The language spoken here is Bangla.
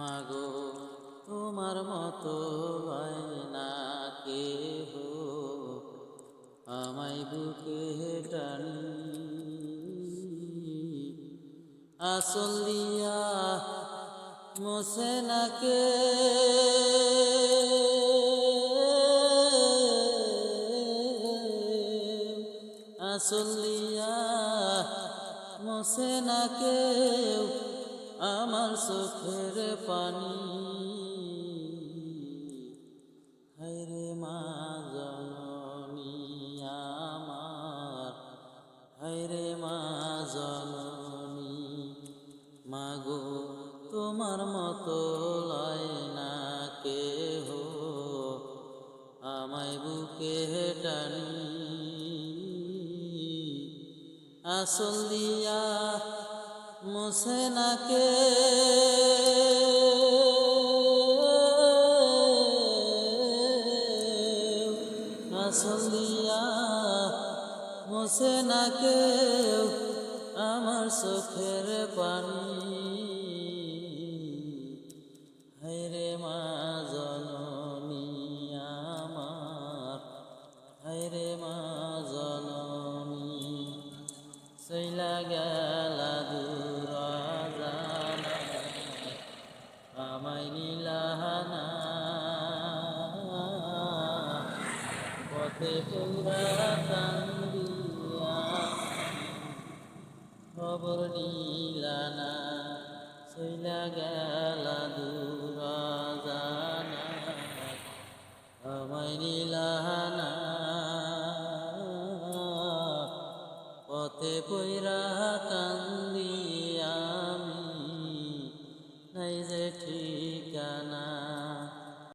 মাগো, তোমার মতো না কেহ। আমায় বুকে টানি আসল দিয়া মোসে নাকে আসল দিয়া মোসে না কেউ আমার চোখের পানি। হায়রে মা জননী আমার, হায়রে মা জননী। মাগো, তোমার মতো লয় না কেহ, আমায় বুকে টানি। আসল দিয়া মোসে নাকে দিয়া মোসে কেউ আমার চোখের পানি। হায়রে মা জননী আমার, হায়রে মা জননী, সইলা গেলা খবর নীলানা সইলা গেলা দূর জানা আমায় নীলাহানা পথে পৈরা কান্দি আমি, নাই যে ঠিকানা